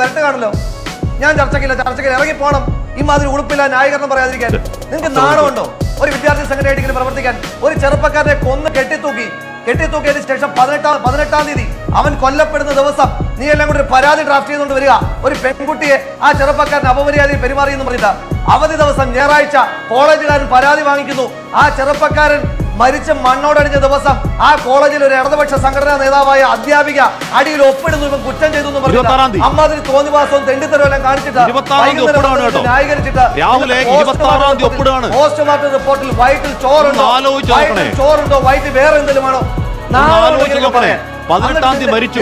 ആയിട്ട് വരട്ട് കാണല്ലോ. ഞാൻ ചർച്ചയ്ക്കില്ല ചർച്ചയ്ക്കില്ല. ഇറങ്ങി പോണം. ഈ മാതിരി ഉളുപ്പില്ല ന്യായീകരണം പറയാതിരിക്കാൻ. നിങ്ങൾക്ക് നാണമുണ്ടോ? ഒരു വിദ്യാർത്ഥി സംഘടനയായിട്ട് ഇങ്ങനെ പ്രവർത്തിക്കാൻ. ഒരു ചെറുപ്പക്കാരനെ കൊന്ന് കെട്ടിത്തൂക്കി. കെട്ടിത്തൂക്കിയതിന് ശേഷം പതിനെട്ടാം പതിനെട്ടാം തീയതി അവൻ കൊല്ലപ്പെടുന്ന ദിവസം നീ എല്ലാം കൂടി ഒരു പരാതി ഡ്രാഫ്റ്റ് ചെയ്തുകൊണ്ട് വരിക. ഒരു പെൺകുട്ടിയെ ആ ചെറുപ്പക്കാരൻ അപമര്യാദയിൽ പെരുമാറിയെന്ന് പറഞ്ഞിട്ട് അവധി ദിവസം ഞായറാഴ്ച കോളേജുകാരൻ പരാതി വാങ്ങിക്കുന്നു. ആ ചെറുപ്പക്കാരൻ മരിച്ച മണ്ണോടടിഞ്ഞ ദിവസം ആ കോളേജിൽ ഒരു ഇടതുപക്ഷ സംഘടനാ നേതാവായ അധ്യാപിക അടിയിൽ ഒപ്പിടുന്നു ഇവൻ കുറ്റം ചെയ്തു എന്ന്. അമ്മാതിരി തോന്നിവാസവും തെണ്ടിത്തരവും എല്ലാം കാണിച്ചിട്ട്. ന്യായീകരിച്ചിട്ട് പോസ്റ്റ്മോർട്ടം റിപ്പോർട്ടിൽ വയറ്റിൽ ചോറുണ്ടോ? വയറ്റിൽ. ചോറുണ്ടോ? വൈറ്റ് വേറെ എന്തെങ്കിലും ആണോ പതിനെട്ടാം തീയതി മരിച്ചു.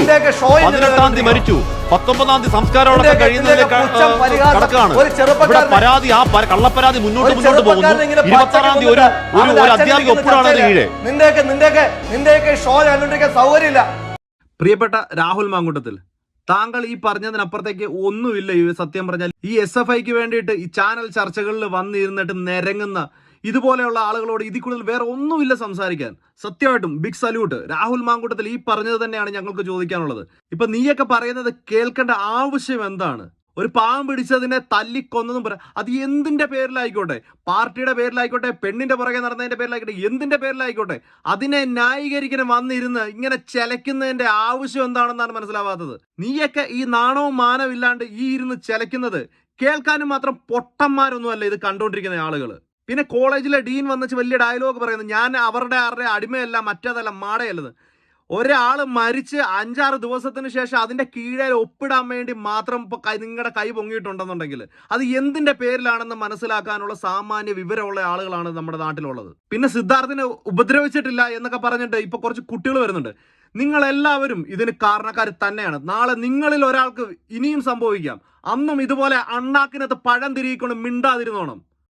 പതിനെട്ടാം തീയതി മരിച്ചു. പത്തൊമ്പതാം തീയതി സംസ്കാരമൊക്കെ ഇതിന്റെയൊക്കെ- കഴിയുന്നതിലേക്ക് ഇതിന്റെയൊക്കെ പുച്ഛം, പരിഹാസം, കടക്കാണ് ഒരു ചെറുപ്പക്കാരനെ- ഇവിടെ പരാതി ആ കള്ളപ്പരാതി മുന്നോട്ട് മുന്നോട്ട് പോകുന്നു. ഇരുപത്താറാം തീയതി ഒരു ഒരു അധ്യാപിക ഒപ്പിടാണ് അത് ചർച്ചയില്ല. കീഴെ നിന്റെയൊക്കെ നിന്റെയൊക്കെ നിന്റെയൊക്കെ ഷോ കണ്ടുകൊണ്ടിരിക്കാൻ സൗകര്യമില്ല. പ്രിയപ്പെട്ട രാഹുൽ മാങ്കുട്ടത്തിൽ താങ്കൾ ഈ പറഞ്ഞതിനപ്പുറത്തേക്ക് ഒന്നുമില്ല ഈ സത്യം പറഞ്ഞാൽ. ഈ എസ് എഫ് ഐക്ക് വേണ്ടിയിട്ട് ഈ ചാനൽ ചർച്ചകളിൽ വന്നിരുന്നിട്ട് നിരങ്ങുന്ന ഇതുപോലെയുള്ള ആളുകളോട് ഇതിൽ കൂടുതൽ വേറെ ഒന്നുമില്ല സംസാരിക്കാൻ. സത്യമായിട്ടും ബിഗ് സല്യൂട്ട് രാഹുൽ മാങ്കൂട്ടത്തിൽ ഈ പറഞ്ഞത് തന്നെയാണ് ഞങ്ങൾക്ക് ചോദിക്കാനുള്ളത്. ഇപ്പൊ നീയൊക്കെ പറയുന്നത് കേൾക്കേണ്ട ആവശ്യം എന്താണ്? ഒരു പാവം പിടിച്ചതിനെ തല്ലിക്കൊന്നതും പറ അത് എന്തിന്റെ പേരിലായിക്കോട്ടെ? പാർട്ടിയുടെ പേരിലായിക്കോട്ടെ? പെണ്ണിന്റെ പുറകെ നടന്നതിന്റെ പേരിലായിക്കോട്ടെ? എന്തിന്റെ പേരിലായിക്കോട്ടെ? അതിനെ ന്യായീകരിക്കാൻ വന്നിരുന്ന് ഇങ്ങനെ ചെലക്കുന്നതിന്റെ ആവശ്യം എന്താണെന്നാണ് മനസ്സിലാവാത്തത്. നീയൊക്കെ ഈ നാണവും മാനവും ഇല്ലാണ്ട് ഈ ഇരുന്ന് ചെലക്കുന്നത് കേൾക്കാനും മാത്രം പൊട്ടന്മാരൊന്നുമല്ല ഇത് കണ്ടുകൊണ്ടിരിക്കുന്ന ആളുകൾ പിന്നെ കോളേജിലെ ഡീൻ വന്നിച്ച് വലിയ ഡയലോഗ് പറയുന്നത് ഞാൻ അവരുടെ ആരുടെ അടിമയല്ല മറ്റേതല്ല മാടയല്ലത്. ഒരാൾ മരിച്ച് അഞ്ചാറ് ദിവസത്തിന് ശേഷം അതിന്റെ കീഴെ ഒപ്പിടാൻ വേണ്ടി മാത്രം ഇപ്പോൾ നിങ്ങളുടെ കൈ പൊങ്ങിയിട്ടുണ്ടെന്നുണ്ടെങ്കിൽ അത് എന്തിന്റെ പേരിലാണെന്ന് മനസ്സിലാക്കാനുള്ള സാമാന്യ വിവരമുള്ള ആളുകളാണ് നമ്മുടെ നാട്ടിലുള്ളത്. പിന്നെ സിദ്ധാർത്ഥിനെ ഉപദ്രവിച്ചിട്ടില്ല എന്നൊക്കെ പറഞ്ഞിട്ട് ഇപ്പോൾ കുറച്ച് കുട്ടികൾ വരുന്നുണ്ട്. നിങ്ങളെല്ലാവരും ഇതിന് കാരണക്കാർ തന്നെയാണ്. നാളെ നിങ്ങളിൽ ഒരാൾക്ക് ഇനിയും സംഭവിക്കാം. അന്നും ഇതുപോലെ അണ്ണാക്കിനകത്ത് പഴം തിരിയിക്കൊണ്ട് മിണ്ടാതിരുന്നോണം.